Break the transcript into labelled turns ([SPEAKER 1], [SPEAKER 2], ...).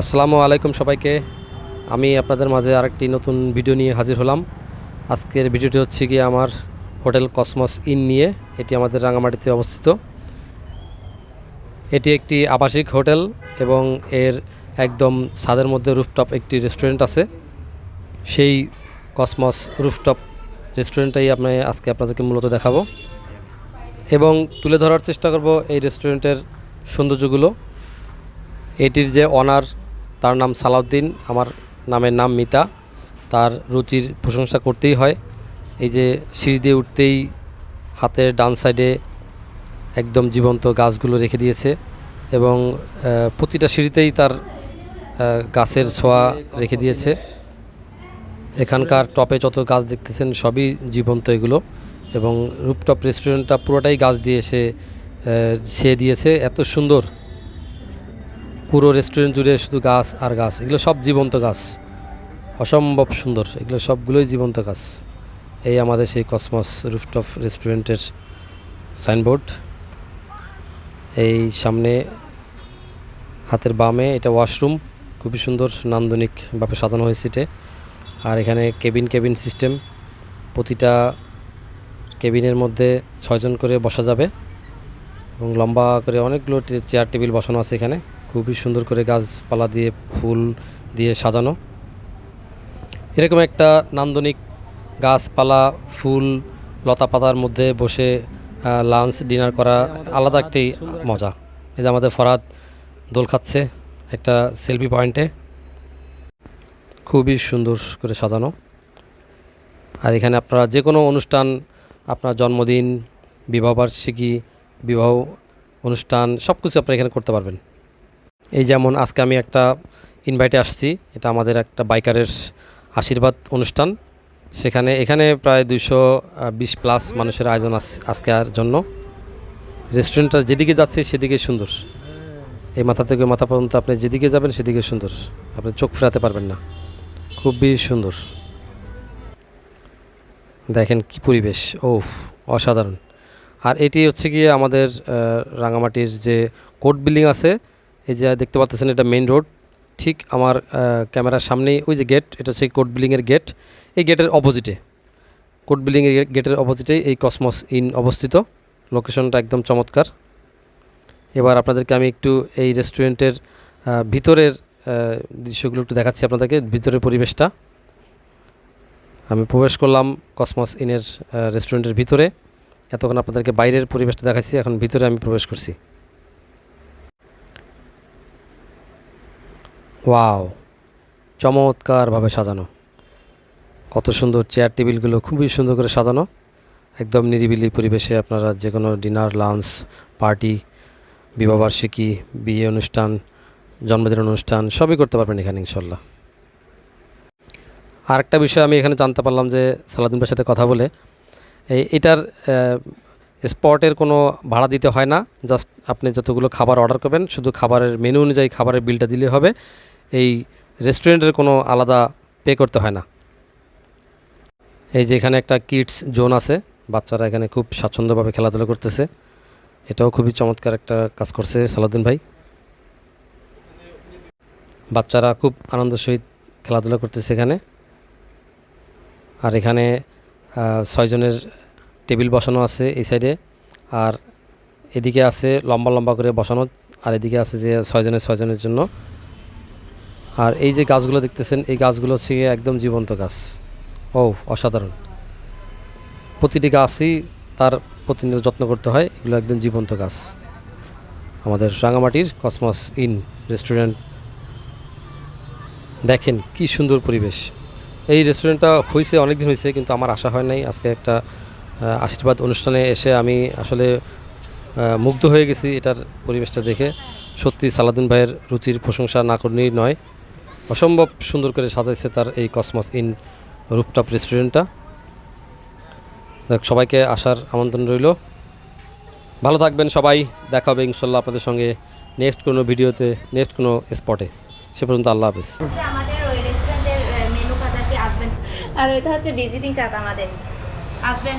[SPEAKER 1] আসসালামু আলাইকুম সবাইকে। আমি আপনাদের মাঝে আরেকটি নতুন ভিডিও নিয়ে হাজির হলাম। আজকের ভিডিওটি হচ্ছে গিয়ে আমার হোটেল কসমস ইন নিয়ে। এটি আমাদের রাঙামাটিতে অবস্থিত। এটি একটি আবাসিক হোটেল এবং এর একদম ছাদের মধ্যে রুফটপ একটি রেস্টুরেন্ট আছে। সেই কসমস রুফটপ রেস্টুরেন্টটাই আপনি আজকে আপনাদেরকে মূলত দেখাবো। এবং তুলে ধরার চেষ্টা করব এই রেস্টুরেন্টের সৌন্দর্যগুলো। এটির যে অনার তার নাম সালাউদ্দিন, আমার নামের নাম মিতা। তার রুচির প্রশংসা করতেই হয়। এই যে সিঁড়ি দিয়ে উঠতেই হাতের ডান সাইডে একদম জীবন্ত গাছগুলো রেখে দিয়েছে এবং প্রতিটা সিঁড়িতেই তার গাছের ছোঁয়া রেখে দিয়েছে। এখানকার টপে যত গাছ দেখতেছেন সবই জীবন্ত এগুলো এবং রুপটপ রেস্টুরেন্টটা পুরোটাই গাছ দিয়ে সে ছেয়ে দিয়েছে। এত সুন্দর পুরো রেস্টুরেন্ট জুড়ে শুধু গাছ আর গাছ, এগুলো সব জীবন্ত গাছ। অসম্ভব সুন্দর, এগুলো সবগুলোই জীবন্ত গাছ। এই আমাদের সেই কসমস রুফটপ রেস্টুরেন্টের সাইনবোর্ড এই সামনে হাতের বামে এটা ওয়াশরুম খুবই সুন্দর নান্দনিকভাবে সাজানো হয়েছে এটা। আর এখানে কেবিন কেবিন সিস্টেম প্রতিটা কেবিনের মধ্যে ছয়জন করে বসা যাবে। এবং লম্বা করে অনেকগুলো চেয়ার টেবিল বসানো আছে এখানে। খুবই সুন্দর করে গাছপালা দিয়ে, ফুল দিয়ে সাজানো। এরকম একটা নান্দনিক গাছপালা, ফুল, লতা পাতার মধ্যে বসে লাঞ্চ ডিনার করা আলাদা একটি মজা। এই যে আমাদের ফরাদ দোল খাচ্ছে একটা সেলফি পয়েন্টে খুবই সুন্দর করে সাজানো। আর এখানে আপনারা যে কোনো অনুষ্ঠান, আপনার জন্মদিন বিবাহবার্ষিকী বিবাহ অনুষ্ঠান সব কিছু আপনারা এখানে করতে পারবেন। এই যেমন আজকে আমি একটা ইনভাইটে আসছি, এটা আমাদের একটা বাইকারের আশীর্বাদ অনুষ্ঠান। সেখানে, এখানে প্রায় দুইশো বিশ প্লাস মানুষের আয়োজন আজকে আর জন্য। রেস্টুরেন্টটা যেদিকে যাচ্ছে সেদিকে সুন্দর। এই মাথা থেকে মাথা পর্যন্ত আপনি যেদিকে যাবেন সেদিকে সুন্দর। আপনি চোখ ফেরাতে পারবেন না। খুবই সুন্দর। দেখেন কি পরিবেশ। ওফ, অসাধারণ। আর এটি হচ্ছে গিয়ে আমাদের রাঙামাটির যে কোর্ট বিল্ডিং আছে এই যে দেখতে পাচ্ছেন এটা মেইন রোড ঠিক আমার ক্যামেরার সামনেই ওই যে গেট এটা হচ্ছে কোর্ট বিল্ডিংয়ের গেট এই গেটের অপোজিটে কোর্ট বিল্ডিংয়ের গেটের অপোজিটে এই কসমস ইন অবস্থিত। লোকেশনটা একদম চমৎকার। এবার আপনাদেরকে আমি একটু এই রেস্টুরেন্টের ভিতরের দৃশ্যগুলো একটু দেখাচ্ছি আপনাদেরকে, ভিতরের পরিবেশটা। আমি প্রবেশ করলাম কসমস ইনের রেস্টুরেন্টের ভিতরে। এতক্ষণ আপনাদেরকে বাইরের পরিবেশটা দেখাচ্ছি, এখন ভিতরে আমি প্রবেশ করছি। ওয়াও, চমৎকারভাবে সাজানো। কত সুন্দর চেয়ার টেবিলগুলো খুবই সুন্দর করে সাজানো। একদম নিরিবিলি পরিবেশে আপনারা যে কোনো ডিনার লাঞ্চ পার্টি বিবাহবার্ষিকী, বিয়ে অনুষ্ঠান, জন্মদিন অনুষ্ঠান, সবই করতে পারবেন এখানে ইনশাল্লাহ আরেকটা বিষয় আমি এখানে জানতে পারলাম যে সালাদিন সাথে কথা বলে, এই এটার স্পটের কোনো ভাড়া দিতে হয় না জাস্ট আপনি যতগুলো খাবার অর্ডার করবেন, শুধু খাবারের মেনু অনুযায়ী খাবারের বিলটা দিলে হবে। এই রেস্টুরেন্টের কোনো আলাদা পে করতে হয় না। এই যে এখানে একটা কিডস জোন আছে, বাচ্চারা এখানে খুব স্বাচ্ছন্দ্যভাবে খেলাধুলা করতেছে। এটাও খুবই চমৎকার একটা কাজ করছে সালাউদ্দিন ভাই। বাচ্চারা খুব আনন্দের সহিত খেলাধুলা করতেছে এখানে। আর এখানে ছয়জনের টেবিল বসানো আছে এই সাইডে আর এদিকে আছে লম্বা লম্বা করে বসানো, আর এদিকে আছে যে ছয়জনের ছয়জনের জন্য। আর এই যে গাছগুলো দেখতেছেন, এই গাছগুলো হচ্ছে একদম জীবন্ত গাছ। ও অসাধারণ। প্রতিটি গাছই তার প্রতিনিয়ত যত্ন করতে হয়, এগুলো একদম জীবন্ত গাছ। আমাদের রাঙামাটির কসমস ইন রেস্টুরেন্ট। দেখেন কি সুন্দর পরিবেশ। এই রেস্টুরেন্টটা হয়েছে অনেক দিন হয়েছে কিন্তু আমার আশা হয় নাই। আজকে একটা আশীর্বাদ অনুষ্ঠানে এসে আমি আসলে মুগ্ধ হয়ে গেছি এটার পরিবেশটা দেখে। সত্যি সালাদিন ভাইয়ের রুচির প্রশংসা না করলেই নয়। অসম্ভব সুন্দর করে সাজাইছে তার এই কসমস ইন রুপটপ রেস্টুরেন্টটা। সবাইকে আসার আমন্ত্রণ রইল। ভালো থাকবেন সবাই, দেখা হবে ইনশাল্লাহ আপনাদের সঙ্গে নেক্সট কোনো ভিডিওতে, নেক্সট কোনো স্পটে। সে পর্যন্ত আল্লাহ হাফেজ।
[SPEAKER 2] আর ওইটা হচ্ছে ভিজিটিং কার্ড আমাদের।
[SPEAKER 3] আসবেন।